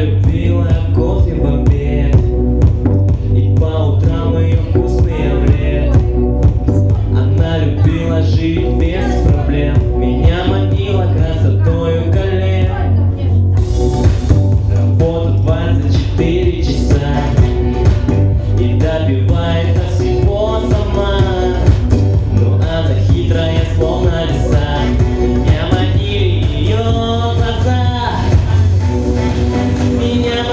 Любила кофе в обед и по утрам ее вкусный омлет. Она любила жить без проблем меня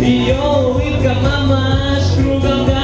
Ее улыбка, мамаш, кругом горит.